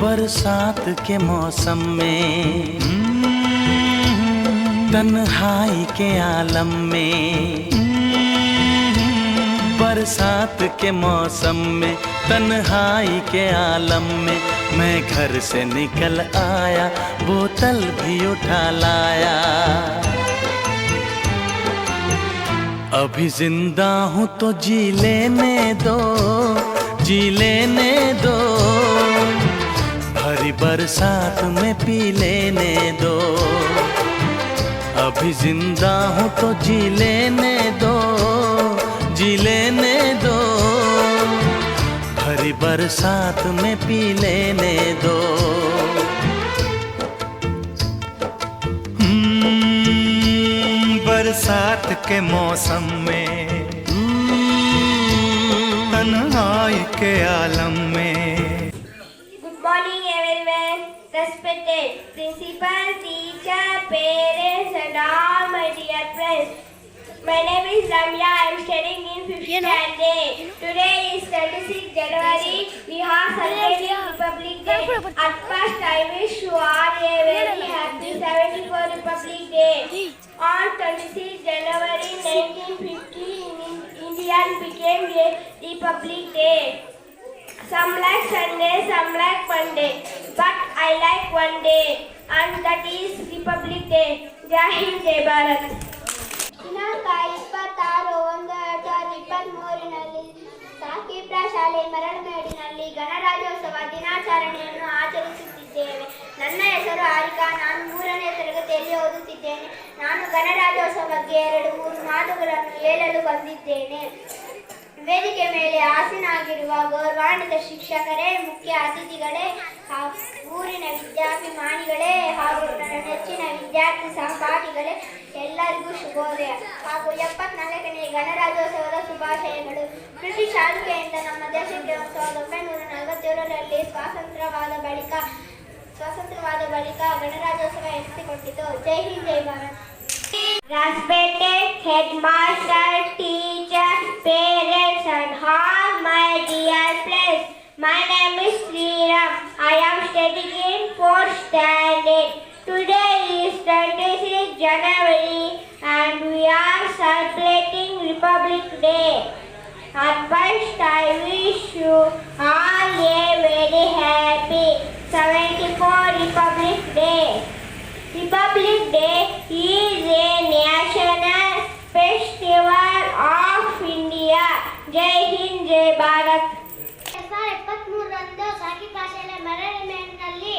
बरसात के मौसम में। तन्हाई के आलम में। बरसात के मौसम में, तन्हाई के आलम में। मैं घर से निकल आया, बोतल भी उठा लाया। अभी ज़िंदा हूँ तो जी लेने दो, जी लेने दो। भरी बरसात में पी लेने दो। अभी ज़िंदा हूँ तो जी लेने दो जी लेने दो। भरी बरसात में पी लेने दो। हम्म, बरसात के मौसम में तन्हाई के आलम में Respected principal, teacher, parents, and all my dear friends. My name is Ramya. I am studying in fifth standard. Today is 26 January. We have celebrated Republic Day. At first, I wish you all a very happy 74th Republic Day. On 26 January 1950, in- India became a Republic Day. Some like Sunday, some like Monday, but I like one day, and that is Republic Day. Jai Hind, Jai Bharat. ದಿನಾಂಕ ಇಪ್ಪತ್ತಾರು ಒಂದು ಎರಡು ಸಾವಿರದ ಇಪ್ಪತ್ತ್ಮೂರಿನಲ್ಲಿ ಸಾಕಿಪ್ರ ಶಾಲೆ ಮರಳಮೇಡಿನಲ್ಲಿ ಗಣರಾಜ್ಯೋತ್ಸವ ದಿನಾಚರಣೆಯನ್ನು ಆಚರಿಸುತ್ತಿದ್ದೇವೆ ನನ್ನ ಹೆಸರು ಆರಿಕಾ ನಾನು ಮೂರನೇ ತರಗತಿಯಲ್ಲಿ ಓದುತ್ತಿದ್ದೇನೆ ನಾನು ಗಣರಾಜ್ಯೋತ್ಸವ ಬಗ್ಗೆ ಎರಡು ಮೂರು ಮಾತುಗಳನ್ನು ಹೇಳಲು ಬಂದಿದ್ದೇನೆ ವೇದಿಕೆ ಮೇಲೆ ಆಸೀನಾಗಿರುವ ಗೌರವಾನ್ವಿತ ಶಿಕ್ಷಕರೇ, ಮುಖ್ಯ ಅತಿಥಿಗಳೇ ಊರಿನ ವಿದ್ಯಾಭಿಮಾನಿಗಳೇ, ಹಾಗೂ ನನ್ನ ನೆಚ್ಚಿನ ವಿದ್ಯಾರ್ಥಿ ಸಹಪಾಠಿಗಳೇ, ಎಲ್ಲರಿಗೂ ಶುಭೋದಯ. ಹಾಗೂ ಎಪ್ಪತ್ನಾಲ್ಕನೇ ಗಣರಾಜ್ಯೋತ್ಸವದ ಶುಭಾಶಯಗಳು. ಬ್ರಿಟಿಷ್ ಆಳ್ವಿಕೆಯಿಂದ ನಮ್ಮ ದೇಶಕ್ಕೆ ಸಾವಿರದ ಒಂಬೈನೂರ ನಲವತ್ತೇಳರಲ್ಲಿ ಸ್ವಾತಂತ್ರ್ಯವಾದ ಬಳಿಕ ಸ್ವಾತಂತ್ರ್ಯವಾದ ಬಳಿಕ ಗಣರಾಜ್ಯೋತ್ಸವ ಎನಿಸಿಕೊಂಡಿತು. ಜೈ ಹಿಂದ್, ಜೈ Bharat. Respected headmaster, teacher, parents, and all my dear friends. My name is Sriram. I am studying in fourth standard. Today is 26 January and we are celebrating Republic Day. At first, I wish you all a very happy 74 Republic Day. Republic Day is a ಜೈ ಹಿಂದ್, ಜೈ ಭಾರತ್. ಎರಡ್ ಸಾವಿರದ ಇಪ್ಪತ್ಮೂರರಂದು ಸಾಕಿ ಭಾಷೆಯ ಮರಳಿಮೇಲಿನಲ್ಲಿ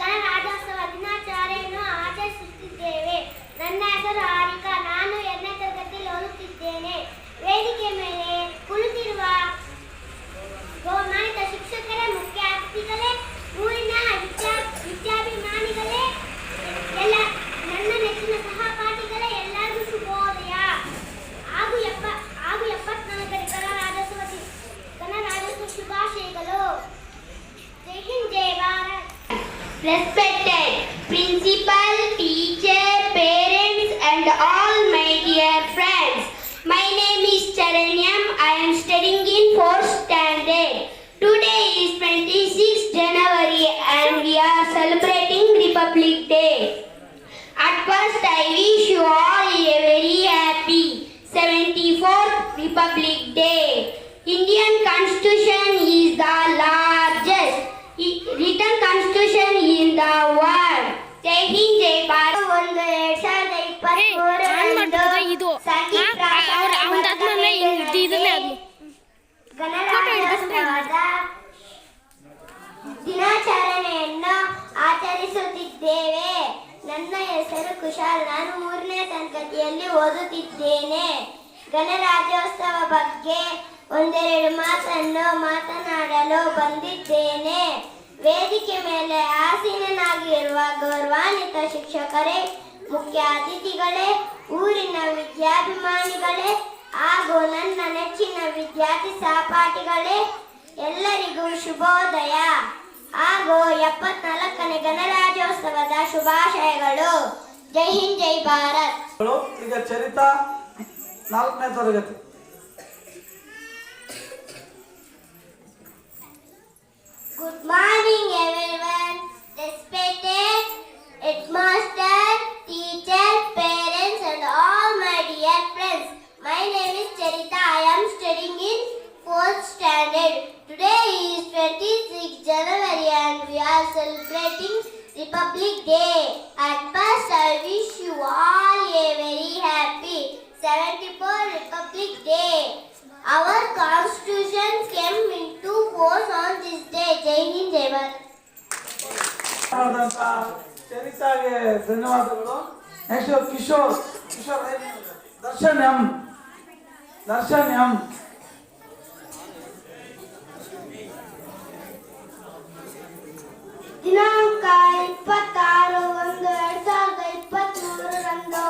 ಗಣರಾಜ್ಯೋತ್ಸವ ದಿನಾಚರಣೆಯನ್ನು ಆಚರಿಸುತ್ತಿದ್ದೇವೆ. ನನ್ನ ಹೆಸರು ಹಾರಿಕಾ ನಾನು ಎರಡನೇ ತರಗತಿಯಲ್ಲಿ ಓದುತ್ತಿದ್ದೇನೆ. ವೇದಿಕೆ first, I wish you all a very happy 74th Republic Day. Indian Constitution is the largest i- written constitution in the world. ಜೈ ಹಿಂದ್ ಜೈ ಭಾರತ್ ಒಂದು ಎರಡ್ ಸಾವಿರದ ಇಪ್ಪತ್ಮೂರರಂದು ಇದು ಸಾಕಿ ಪ್ರಾಸಾದ ಅವ್ರ ಅವನದಾದ್ಮೇಲೆ ಇದನ್ನೇ ಆದ್ಲು ಗಣರಾಜ್ಯೋತ್ಸವದ ದಿನಾಚರಣೆಯನ್ನು ಆಚರಿಸುತ್ತಿದ್ದೇವೆ ನನ್ನ ಹೆಸರು ಕುಶಾಲ್. ನಾನು ಮೂರನೇ ತರಗತಿಯಲ್ಲಿ ಓದುತ್ತಿದ್ದೇನೆ. ಗಣರಾಜ್ಯೋತ್ಸವ ಬಗ್ಗೆ ಒಂದೆರಡು ಮಾತನ್ನು ಮಾತನಾಡಲು ಬಂದಿದ್ದೇನೆ. ವೇದಿಕೆ ಮೇಲೆ ಆಸೀನನಾಗಿರುವ ಗೌರವಾನ್ವಿತ ಶಿಕ್ಷಕರೇ, ಮುಖ್ಯ ಅತಿಥಿಗಳೇ, ಊರಿನ ವಿದ್ಯಾಭಿಮಾನಿಗಳೇ, ಹಾಗೂ ನನ್ನ ನೆಚ್ಚಿನ ವಿದ್ಯಾರ್ಥಿ ಸಹಪಾಠಿಗಳೇ, ಎಲ್ಲರಿಗೂ ಶುಭೋದಯ. ಹಾಗೂ ಎಪ್ಪತ್ನಾಲ್ಕನೇ ಗಣರಾಜ್ಯೋತ್ಸವದ ಶುಭಾಶಯಗಳು. ಜೈ ಹಿಂದ್ ಜೈ ಭಾರತ್. ಈಗ ಚರಿತಾ ನಾಲ್ಕನೇ ತರಗತಿ. Good morning, Republic Day. At first, I wish you all a very happy 74 Republic Day. Our Constitution came into force on this day. Jai Hind, Jai Bharat. ಮಾಡಿದಂತ ಚರಿತಾಗೆ ಧನ್ಯವಾದಗಳು next Kishore Kishore Darshan M Darshan M ದಿನಾಂಕ ಇಪ್ಪತ್ತಾರು ಒಂದು ಎರಡ್ ಸಾವಿರದ ಇಪ್ಪತ್ಮೂರರಂದು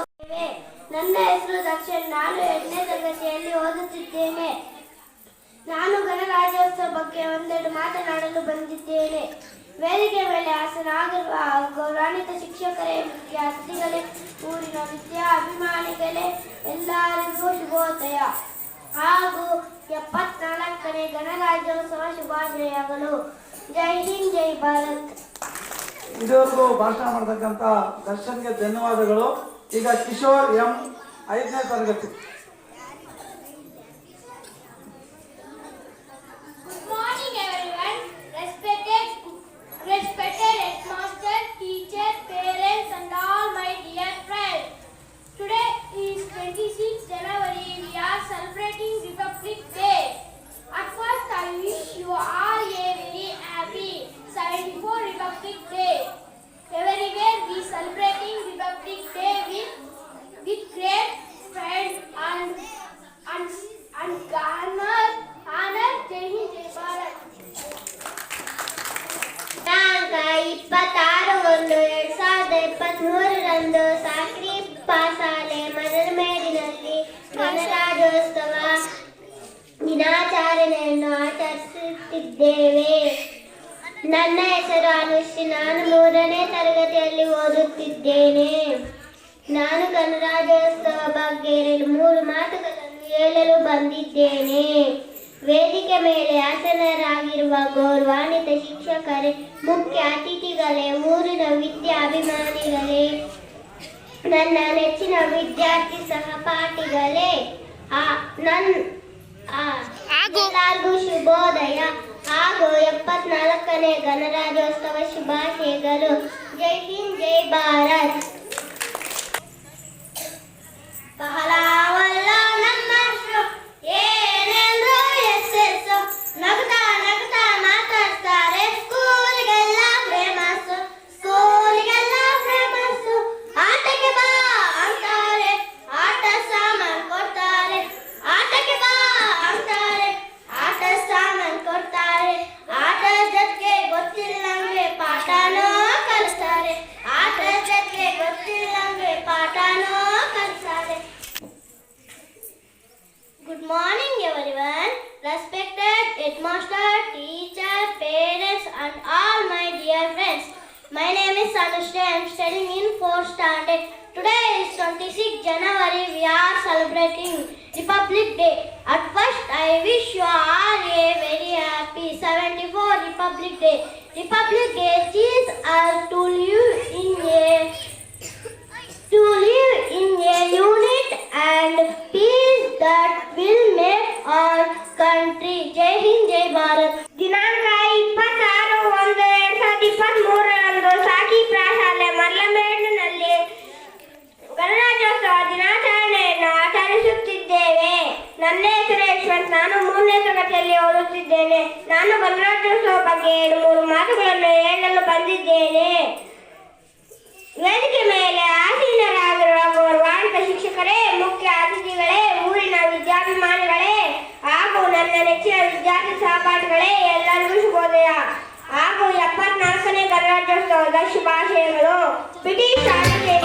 ನನ್ನ ಹೆಸರು ದರ್ಶನ್. ನಾನು ಎರಡನೇ ತರಗತಿಯಲ್ಲಿ ಓದುತ್ತಿದ್ದೇನೆ. ನಾನು ಗಣರಾಜ್ಯೋತ್ಸವ ಬಗ್ಗೆ ಒಂದೆರಡು ಮಾತನಾಡಲು ಬಂದಿದ್ದೇನೆ. ವೇದಿಕೆ ಮೇಲೆ ಹಾಸನಾಗಿರುವ ಗೌರವಾನ್ವಿತ ಶಿಕ್ಷಕರೇ ಮುಖ್ಯ ಅತಿಥಿಗಳೇ ಊರಿನ ವಿದ್ಯಾ ಅಭಿಮಾನಿಗಳೇ, ಎಲ್ಲರಿಗೂ ಶುಭೋದಯ. ಹಾಗೂ ಎಪ್ಪತ್ನಾಲ್ಕನೇ ಗಣರಾಜ್ಯೋತ್ಸವ ಶುಭಾಶಯಗಳು. ಇದುವರೆಗೂ ಭಾಷಣ ಮಾಡತಕ್ಕಂತ ದರ್ಶನ್ಗೆ ಧನ್ಯವಾದಗಳು. ಈಗ ಕಿಶೋರ್ ಎಂ ಐದನೇ ತರಗತಿ. ಆಚರಿಸುತ್ತಿದ್ದೇವೆ ನನ್ನ ಹೆಸರು ಅನುಷಿ ನಾನು ಮೂರನೇ ತರಗತಿಯಲ್ಲಿ ಓದುತ್ತಿದ್ದೇನೆ. ನಾನು ಗಣರಾಜ್ಯೋತ್ಸವ ಬಗ್ಗೆ ಮೂರು ಮಾತುಗಳನ್ನು ಹೇಳಲು ಬಂದಿದ್ದೇನೆ. ವೇದಿಕೆ ಮೇಲೆ ಆಸನರಾಗಿರುವ ಗೌರವಾನ್ವಿತ ಶಿಕ್ಷಕರೇ ಮುಖ್ಯ ಅತಿಥಿಗಳೇ ಊರಿನ ವಿದ್ಯಾಭಿಮಾನಿಗಳೇ ನನ್ನ ನೆಚ್ಚಿನ ವಿದ್ಯಾರ್ಥಿ ಸಹಪಾಠಿಗಳೇ ಆ ನನ್ ಆ, ಹಾಗೂ. ಶುಭೋದಯ. ಹಾಗೂ ಎಪ್ಪತ್ನಾಲ್ಕನೇ ಗಣರಾಜ್ಯೋತ್ಸವ ಶುಭಾಶಯಗಳು. ಜೈ ಹಿಂದ್ ಜೈ Bharat. Good morning, everyone. Respected headmaster, teacher, parents, and all my dear friends. My name is Anushka. I am studying in 4th standard. Today is 26 January. We are celebrating Republic Day. At first, I wish you all a very happy 74 Republic Day. Republic Day teaches us to live in a to live in a unit and peace that will make our country. Jai Hind, ಜೈ ಭಾರತ್ ದಿನಾಂಕ ಇಪ್ಪತ್ತಾರು ಒಂದು ಎರಡ್ ಸಾವಿರದ ಇಪ್ಪತ್ತ್ ಮೂರರಂದು ಸಾಕಿ ಪ್ರಾಶಾಲೆ ಮಲ್ಲಮೇಡಿನಲ್ಲಿ ಗಣರಾಜ್ಯೋತ್ಸವ ದಿನಾಚರಣೆಯನ್ನು ಆಚರಿಸುತ್ತಿದ್ದೇವೆ ನನ್ನ ಹೆಸರು ಯಶವಂತ್ ನಾನು ಮೂರನೇ ತರಗತಿಯಲ್ಲಿ ಓದುತ್ತಿದ್ದೇನೆ ನಾನು ಗಣರಾಜ್ಯೋತ್ಸವ ಬಗ್ಗೆ ಎರಡು ಮೂರು ಮಾತುಗಳನ್ನು ಹೇಳಲು ಬಂದಿದ್ದೇನೆ ವೇದಿಕೆ ಮೇಲೆ अपने गणराज्य सौदा शुभाशयलो ब्रिटिश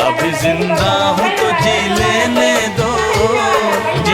अभी जिंदा हूँ तुझे लेने दो